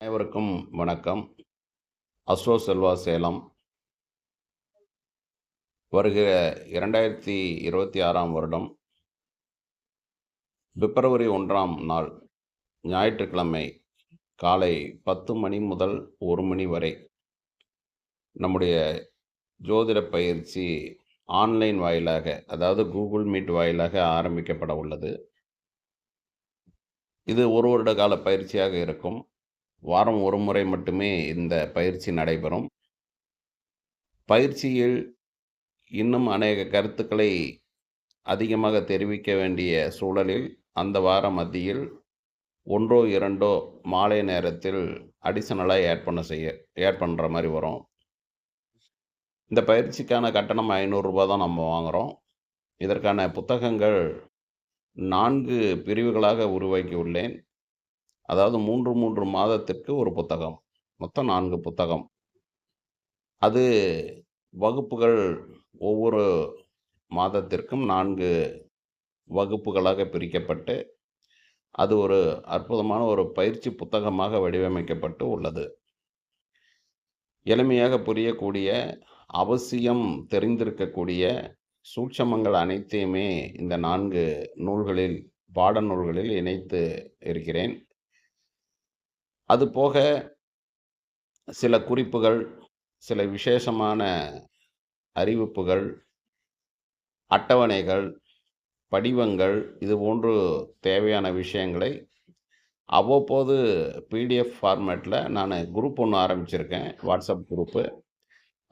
அனைவருக்கும் வணக்கம். அஸ்ரோ செல்வா சேலம். வருகிற இரண்டாயிரத்தி இருபத்தி ஆறாம் வருடம் பிப்ரவரி ஒன்றாம் நாள் ஞாயிற்றுக்கிழமை காலை பத்து மணி முதல் ஒரு மணி வரை நம்முடைய ஜோதிட பயிற்சி ஆன்லைன் வாயிலாக அதாவது கூகுள் மீட் வாயிலாக ஆரம்பிக்கப்பட உள்ளது. இது ஒரு வருட கால பயிற்சியாக இருக்கும். வாரம் ஒரு முறை மட்டுமே இந்த பயிற்சி நடைபெறும். பயிற்சியில் இன்னும் அநேக கருத்துக்களை அதிகமாக தெரிவிக்க வேண்டிய சூழலில் அந்த வார மத்தியில் ஒன்றோ இரண்டோ மாலை நேரத்தில் அடிஷனலாக ஆட் பண்ண செய்ய ஆட் பண்ணுற மாதிரி வரும். இந்த பயிற்சிக்கான கட்டணம் ஐநூறுரூபா தான் நம்ம வாங்குகிறோம் இதற்கான புத்தகங்கள் நான்கு பிரிவுகளாக உருவாக்கி உள்ளேன். அதாவது மூன்று மூன்று மாதத்திற்கு ஒரு புத்தகம். மொத்தம் நான்கு புத்தகம். அது வகுப்புகள் ஒவ்வொரு மாதத்திற்கும் நான்கு வகுப்புகளாக பிரிக்கப்பட்டு அது ஒரு அற்புதமான ஒரு பயிற்சி புத்தகமாக வடிவமைக்கப்பட்டு உள்ளது. எளிமையாக புரியக்கூடிய அவசியம் தெரிந்திருக்கக்கூடிய சூட்சமங்கள் அனைத்தையுமே இந்த நான்கு நூல்களில் பாடநூல்களில் இணைத்து இருக்கிறேன். அது போக சில குறிப்புகள் சில விசேஷமான அறிவிப்புகள் அட்டவணைகள் படிவங்கள் இது போன்று தேவையான விஷயங்களை அவ்வப்போது பிடிஎஃப் ஃபார்மேட்டில் நான் குரூப் ஒன்று ஆரம்பிச்சிருக்கேன் வாட்ஸ்அப் குரூப்பு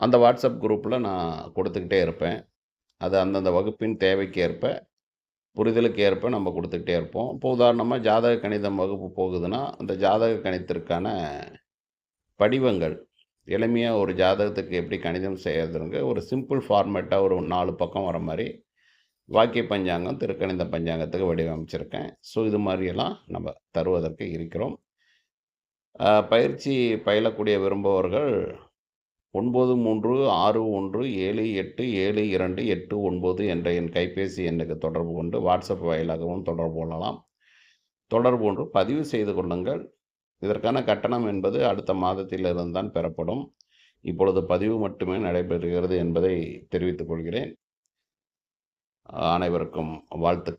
அந்த வாட்ஸ்அப் குரூப்பில் நான் கொடுத்துக்கிட்டே இருப்பேன். அது அந்தந்த வகுப்பின் தேவைக்கு ஏற்ப புரிதலுக்கு ஏற்ப நம்ம கொடுத்துக்கிட்டே இருப்போம். இப்போ உதாரணமாக ஜாதக கணிதம் வகுப்பு போகுதுன்னா அந்த ஜாதக கணிதத்திற்கான படிவங்கள் எளிமையாக ஒரு ஜாதகத்துக்கு எப்படி கணிதம் செய்யறதுங்க ஒரு சிம்பிள் ஃபார்மேட்டாக ஒரு நாலு பக்கம் வர மாதிரி வாக்கிய பஞ்சாங்கம் திருக்கணித பஞ்சாங்கத்துக்கு வடிவமைச்சிருக்கேன். ஸோ இது மாதிரியெல்லாம் நம்ம தருவதற்கு இருக்கிறோம். பயிற்சி பயிலக்கூடிய விரும்புபவர்கள் ஒன்பது மூன்று ஆறு ஒன்று ஏழு எட்டு ஏழு இரண்டு எட்டு ஒன்பது என்ற என் கைபேசி எண்ணுக்கு தொடர்பு கொண்டு வாட்ஸ்அப் வாயிலாகவும் தொடர்பு கொள்ளலாம். தொடர்பு கொண்டு பதிவு செய்து கொள்ளுங்கள். இதற்கான கட்டணம் என்பது அடுத்த மாதத்திலிருந்து தான் பெறப்படும். இப்பொழுது பதிவு மட்டுமே நடைபெறுகிறது என்பதை தெரிவித்துக் கொள்கிறேன். அனைவருக்கும் வாழ்த்து